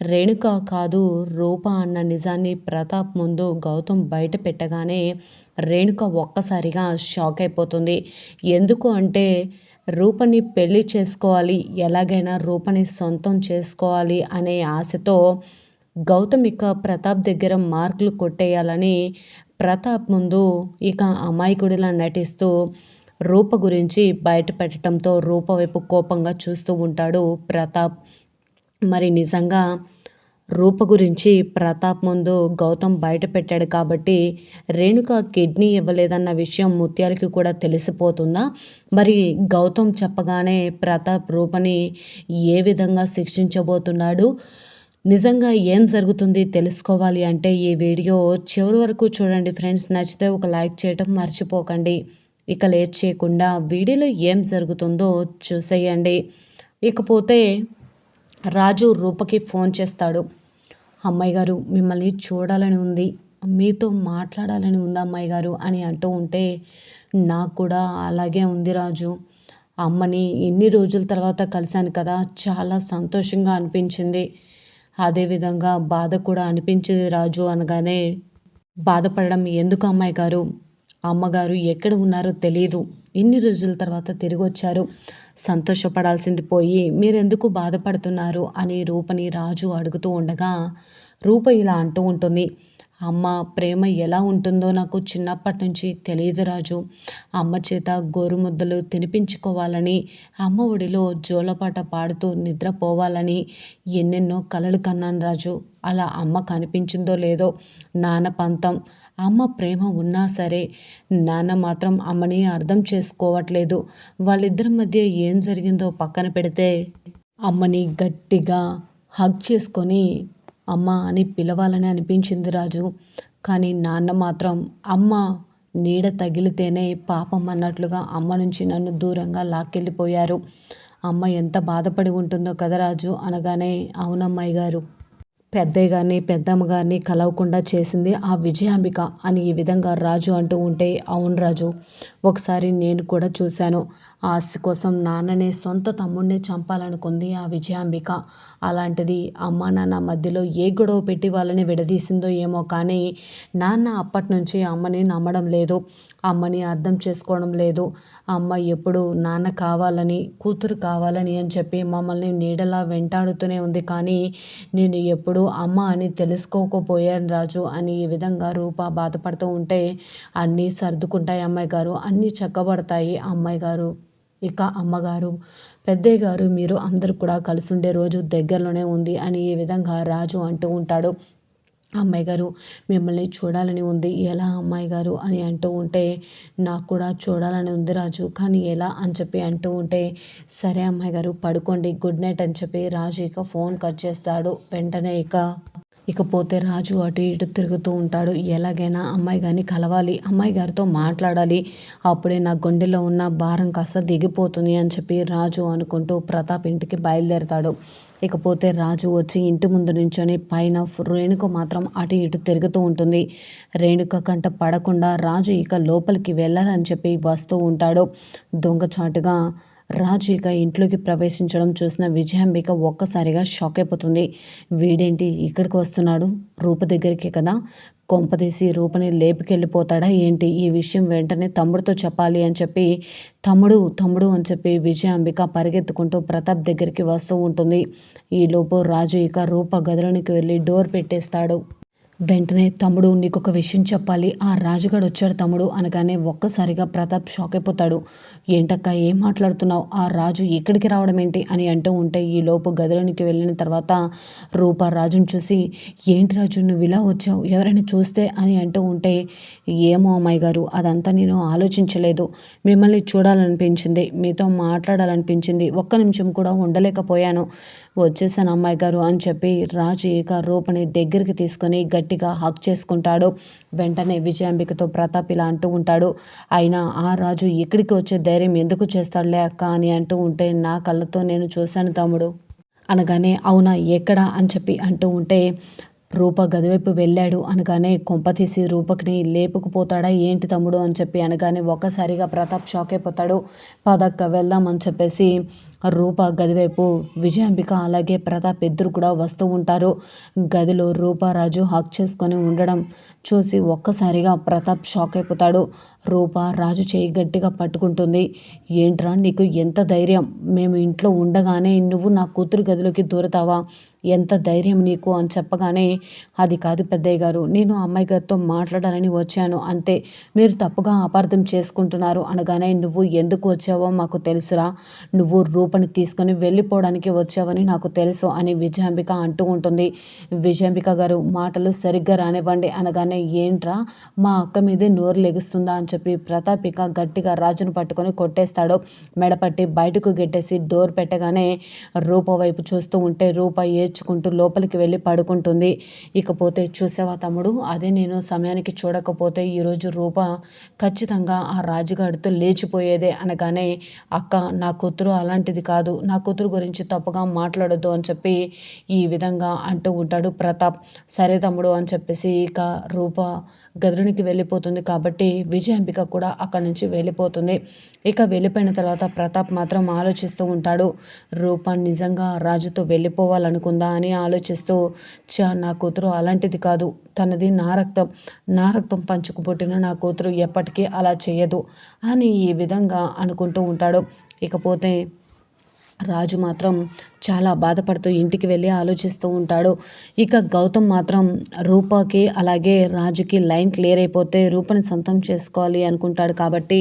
రేణుక కాదు రూప అన్న నిజాన్ని ప్రతాప్ ముందు గౌతమ్ బయట పెట్టగానే రేణుక ఒక్కసారిగా షాక్ అయిపోతుంది. ఎందుకు అంటే రూపని పెళ్ళి చేసుకోవాలి ఎలాగైనా రూపని సొంతం చేసుకోవాలి అనే ఆశతో గౌతమ్ ఇక ప్రతాప్ దగ్గర మార్కులు కొట్టేయాలని ప్రతాప్ ముందు ఇక అమాయకుడిలా నటిస్తూ రూప గురించి బయటపెట్టడంతో రూప వైపు కోపంగా చూస్తూ ఉంటాడు ప్రతాప్. మరి నిజంగా రూప గురించి ప్రతాప్ ముందు గౌతమ్ బయట పెట్టాడు కాబట్టి రేణుక కిడ్నీ ఇవ్వలేదన్న విషయం ముత్యాలకి కూడా తెలిసిపోతుందా? మరి గౌతమ్ చెప్పగానే ప్రతాప్ రూపని ఏ విధంగా శిక్షించబోతున్నాడు? నిజంగా ఏం జరుగుతుంది తెలుసుకోవాలి అంటే ఈ వీడియో చివరి వరకు చూడండి ఫ్రెండ్స్. నచ్చితే ఒక లైక్ చేయటం మర్చిపోకండి. ఇక లేట్ చేయకుండా వీడియోలో ఏం జరుగుతుందో చూసేయండి. ఇకపోతే రాజు రూపకి ఫోన్ చేస్తాడు. అమ్మాయి గారు మిమ్మల్ని చూడాలని ఉంది. మీతో మాట్లాడాలని ఉంది అమ్మాయి గారు? అని అంటూ ఉంటే నాకు కూడా అలాగే ఉంది రాజు. అమ్మని ఎన్ని రోజుల తర్వాత కలిశాను కదా చాలా సంతోషంగా అనిపించింది. అదేవిధంగా బాధ కూడా అనిపించింది రాజు అనగానే బాధపడడం ఎందుకు అమ్మాయి గారు? అమ్మగారు ఎక్కడ ఉన్నారో తెలియదు ఎన్ని రోజుల తర్వాత తిరిగి వచ్చారు సంతోషపడాల్సింది పోయి మీరెందుకు బాధపడుతున్నారు అని రూపని రాజు అడుగుతూ ఉండగా రూప ఇలా అంటూ ఉంటుంది అమ్మ ప్రేమ ఎలా ఉంటుందో నాకు చిన్నప్పటి నుంచి తెలియదు రాజు. అమ్మ చేత గోరుముద్దలు తినిపించుకోవాలని అమ్మ ఒడిలో జోలపాట పాడుతూ నిద్రపోవాలని ఎన్నెన్నో కలలు కన్నాను రాజు. అలా అమ్మ కనిపించిందో లేదో నాన్న పంతం. అమ్మ ప్రేమ ఉన్నా సరే నాన్న మాత్రం అమ్మని అర్థం చేసుకోవట్లేదు. వాళ్ళిద్దరి మధ్య ఏం జరిగిందో పక్కన పెడితే అమ్మని గట్టిగా హగ్ చేసుకొని అమ్మ అని పిలవాలని అనిపించింది రాజు. కానీ నాన్న మాత్రం అమ్మ నీడ తగిలితేనే పాపం అన్నట్లుగా అమ్మ నుంచి నన్ను దూరంగా లాక్కెళ్ళిపోయారు. అమ్మ ఎంత బాధపడి ఉంటుందో కదా రాజు అనగానే అవునమ్మాయి గారు పెద్దయ్య గారిని పెద్దమ్మ గారిని కలవకుండా చేసింది ఆ విజయాంబిక అని ఈ విధంగా రాజు అంటూ ఉంటే అవును రాజు ఒకసారి నేను కూడా చూశాను. ఆస్తి కోసం నాన్ననే సొంత తమ్ముడిని చంపాలనుకుంది ఆ విజయాంబిక. అలాంటిది అమ్మ నాన్న మధ్యలో ఏ గొడవ పెట్టి వాళ్ళని విడదీసిందో ఏమో కానీ నాన్న అప్పటి నుంచి అమ్మని నమ్మడం లేదు. అమ్మని అర్థం చేసుకోవడం లేదు. అమ్మ ఎప్పుడు నాన్న కావాలని కూతురు కావాలని అని చెప్పి మమ్మల్ని నీడలా వెంటాడుతూనే ఉంది కానీ నేను ఎప్పుడు అమ్మ అని తెలుసుకోకపోయాను రాజు అని ఈ విధంగా రూప బాధపడుతూ ఉంటే అన్నీ సర్దుకుంటాయి అమ్మాయి గారు అన్నీ చక్కబడతాయి అమ్మాయి గారు. ఇక అమ్మగారు పెద్దయ్య గారు మీరు అందరూ కూడా కలిసి ఉండే రోజు దగ్గరలోనే ఉంది అని ఈ విధంగా రాజు అంటూ ఉంటాడు. అమ్మాయి గారు మిమ్మల్ని చూడాలని ఉంది. ఎలా అమ్మాయి గారు అని అంటూ ఉంటే నాకు కూడా చూడాలని ఉంది రాజు. కానీ ఎలా అని చెప్పి అంటూ ఉంటే సరే అమ్మాయి గారు పడుకోండి గుడ్ నైట్ అని చెప్పి రాజు ఇక ఫోన్ కట్ చేస్తాడు. వెంటనే ఇక ఇకపోతే రాజు అటు ఇటు తిరుగుతూ ఉంటాడు. ఎలాగైనా అమ్మాయి గారిని కలవాలి అమ్మాయి గారితో మాట్లాడాలి. అప్పుడే నా గుండెలో ఉన్న భారం కాస్త దిగిపోతుంది అని చెప్పి రాజు అనుకుంటూ ప్రతాప్ ఇంటికి బయలుదేరతాడు. ఇకపోతే రాజు వచ్చి ఇంటి ముందు నుంచొని పైన రేణుక మాత్రం అటు ఇటు తిరుగుతూ ఉంటుంది. రేణుక కంట పడకుండా రాజు ఇక లోపలికి వెళ్ళాలని చెప్పి వస్తూ ఉంటాడు. దొంగచాటుగా రాజు ఇక ఇంట్లోకి ప్రవేశించడం చూసిన విజయాంబిక ఒక్కసారిగా షాక్ అయిపోతుంది. వీడేంటి ఇక్కడికి వస్తున్నాడు? రూప దగ్గరికి కదా? కొంపదీసి రూపని లేపుకెళ్ళిపోతాడా ఏంటి? ఈ విషయం వెంటనే తమ్ముడితో చెప్పాలి అని చెప్పి తమ్ముడు తమ్ముడు అని చెప్పి విజయాంబిక పరిగెత్తుకుంటూ ప్రతాప్ దగ్గరికి వస్తూ ఉంటుంది. ఈలోపు రాజు ఇక రూప గదిలోనికి వెళ్ళి డోర్ పెట్టేస్తాడు. వెంటనే తమ్ముడు నీకు ఒక విషయం చెప్పాలి. ఆ రాజుగాడు వచ్చాడు తమ్ముడు అనగానే ఒక్కసారిగా ప్రతాప్ షాక్ అయిపోతాడు ఏంటక్క ఏం మాట్లాడుతున్నావు? ఆ రాజు ఇక్కడికి రావడం ఏంటి? అని అంటూ ఉంటే ఈ లోపు గదిలోనికి వెళ్ళిన తర్వాత రూప రాజుని చూసి ఏంటి రాజు నువ్వు ఇలా వచ్చావు? ఎవరైనా చూస్తే? అని అంటూ ఉంటే ఏమో అమ్మాయి గారు అదంతా నేను ఆలోచించలేదు. మిమ్మల్ని చూడాలనిపించింది. మీతో మాట్లాడాలనిపించింది. ఒక్క నిమిషం కూడా ఉండలేకపోయాను. వచ్చేసాను అమ్మాయి గారు అని చెప్పి రాజు ఇక రూపని దగ్గరికి తీసుకొని గట్టిగా హక్ చేసుకుంటాడు. వెంటనే విజయాంబికతో ప్రతాప్ ఇలా అంటూ ఉంటాడు. అయినా ఆ రాజు ఇక్కడికి వచ్చే ధైర్యం ఎందుకు చేస్తాడులే అక్క అని అంటూ ఉంటే నా కళ్ళతో నేను చూశాను తమ్ముడు. అనగానే అవునా ఎక్కడ అని చెప్పి అంటూ ఉంటే రూప గదివైపు వెళ్ళాడు అనగానే కొంపతీసి రూపకిని లేపుకుపోతాడా ఏంటి తమ్ముడు అని చెప్పి అనగానే ఒక్కసారిగా ప్రతాప్ షాక్ అయిపోతాడు. పదక్క వెళ్దాం అని చెప్పేసి రూప గదివైపు విజయాంబిక అలాగే ప్రతాప్ ఇద్దరు కూడా వస్తూ ఉంటారు. గదిలో రూపారాజు హక్ చేసుకొని ఉండడం చూసి ఒక్కసారిగా ప్రతాప్ షాక్ అయిపోతాడు. రూప రాజు చేయి గట్టిగా పట్టుకుంటుంది. ఏంట్రా నీకు ఎంత ధైర్యం? మేము ఇంట్లో ఉండగానే నువ్వు నా కూతురు గదిలోకి దూరతావా? ఎంత ధైర్యం నీకు? అని చెప్పగానే అది కాదు పెద్దయ్య గారు నేను అమ్మాయి గారితో మాట్లాడాలని వచ్చాను అంతే. మీరు తప్పుగా అపార్థం చేసుకుంటున్నారు అనగానే నువ్వు ఎందుకు వచ్చావో మాకు తెలుసురా. నువ్వు రూపని తీసుకొని వెళ్ళిపోవడానికి వచ్చావని నాకు తెలుసు అని విజయాంబిక అంటూ ఉంటుంది. విజయాంబిక గారు మాటలు సరిగ్గా రానివ్వండి అనగానే ఏంట్రా మా అక్క మీదే నోరు లెగుస్తుందా? అని చెప్పి ప్రతాప్ ఇక గట్టిగా రాజును పట్టుకొని కొట్టేస్తాడు. మెడపట్టి బయటకు గెట్టేసి డోర్ పెట్టగానే రూప వైపు చూస్తూ ఉంటే రూప ఏడ్చుకుంటూ లోపలికి వెళ్ళి పడుకుంటుంది. ఇకపోతే చూసావా తమ్ముడు? అదే నేను సమయానికి చూడకపోతే ఈరోజు రూప ఖచ్చితంగా ఆ రాజుగాడితో లేచిపోయేదే అనగానే అక్క నా కూతురు అలాంటిది కాదు. నా కూతురు గురించి తప్పుగా మాట్లాడొద్దు అని చెప్పి ఈ విధంగా అంటూ ఉంటాడు ప్రతాప్. సరే తమ్ముడు అని చెప్పేసి ఇక రూప గదురునికి వెళ్ళిపోతుంది కాబట్టి విజయాంబిక కూడా అక్కడి నుంచి వెళ్ళిపోతుంది. ఇక వెళ్ళిపోయిన తర్వాత ప్రతాప్ మాత్రం ఆలోచిస్తూ ఉంటాడు రూప నిజంగా రాజుతో వెళ్ళిపోవాలనుకుందా అని ఆలోచిస్తూ చా నా కూతురు అలాంటిది కాదు తనది నా రక్తం నా రక్తం పంచుకు పుట్టిన నా కూతురు ఎప్పటికీ అలా చేయదు అని ఈ విధంగా అనుకుంటూ ఉంటాడు. ఇకపోతే రాజు మాత్రం చాలా బాధపడుతూ ఇంటికి వెళ్ళి ఆలోచిస్తూ ఉంటాడు. ఇక గౌతమ్ మాత్రం రూపాకి అలాగే రాజుకి లైన్ క్లియర్ అయిపోతే రూపని సొంతం చేసుకోవాలి అనుకుంటాడు కాబట్టి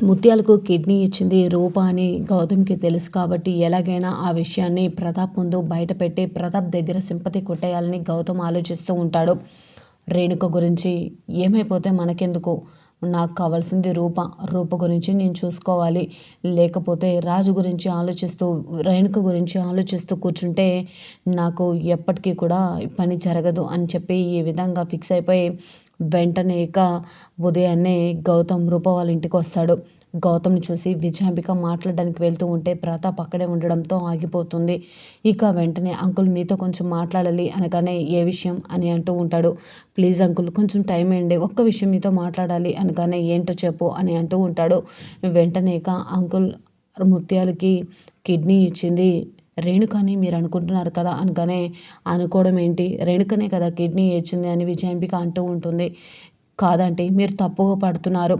ముత్యాలకు కిడ్నీ ఇచ్చింది రూప అని గౌతమ్కి తెలుసు కాబట్టి ఎలాగైనా ఆ విషయాన్ని ప్రతాప్ ముందు బయటపెట్టి ప్రతాప్ దగ్గర సింపతి కొట్టేయాలని గౌతమ్ ఆలోచిస్తూ ఉంటాడు. రేణుక గురించి ఏమైపోతే మనకెందుకు? నాకు కావాల్సింది రూప. రూప గురించి నేను చూసుకోవాలి. లేకపోతే రాజు గురించి ఆలోచిస్తూ రేణుక గురించి ఆలోచిస్తూ కూర్చుంటే నాకు ఎప్పటికీ కూడా పని జరగదు అని చెప్పి ఈ విధంగా ఫిక్స్ అయిపోయి వెంటనే ఇక ఉదయాన్నే గౌతమ్ రూప వాళ్ళ ఇంటికి వస్తాడు. గౌతమ్ని చూసి విజయాంబిక మాట్లాడడానికి వెళ్తూ ఉంటే ప్రతాప్ అక్కడే ఉండడంతో ఆగిపోతుంది. ఇక వెంటనే అంకుల్ మీతో కొంచెం మాట్లాడాలి అనగానే ఏ విషయం అని అంటూ ఉంటాడు. ప్లీజ్ అంకుల్ కొంచెం టైం వేయండి ఒక్క విషయం మీతో మాట్లాడాలి అనగానే ఏంటో చెప్పు అని అంటూ ఉంటాడు. వెంటనే ఇక అంకుల్ ముత్యాలకి కిడ్నీ ఇచ్చింది. రేణుకని మీరు అనుకుంటున్నారు కదా అనగానే అనుకోవడం ఏంటి? రేణుకనే కదా కిడ్నీ ఇచ్చింది అని విజయాంబిక అంటూ ఉంటుంది. కాదంటే మీరు తప్పుగా పడుతున్నారు.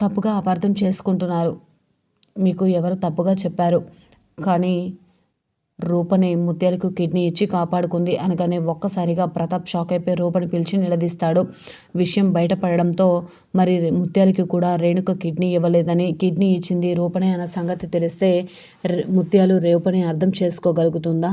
తప్పుగా అపార్థం చేసుకుంటున్నారు. మీకు ఎవరు తప్పుగా చెప్పారు? కానీ రూపని ముత్యాలకు కిడ్నీ ఇచ్చి కాపాడుకుంది అనగానే ఒక్కసారిగా ప్రతాప్ షాక్ అయిపోయి రూపని పిలిచి నిలదీస్తాడు. విషయం బయటపడడంతో మరి ముత్యాలకి కూడా రేణుక కిడ్నీ ఇవ్వలేదని కిడ్నీ ఇచ్చింది రూపనే అన్న సంగతి తెలిస్తే ముత్యాలు రేపని అర్థం చేసుకోగలుగుతుందా?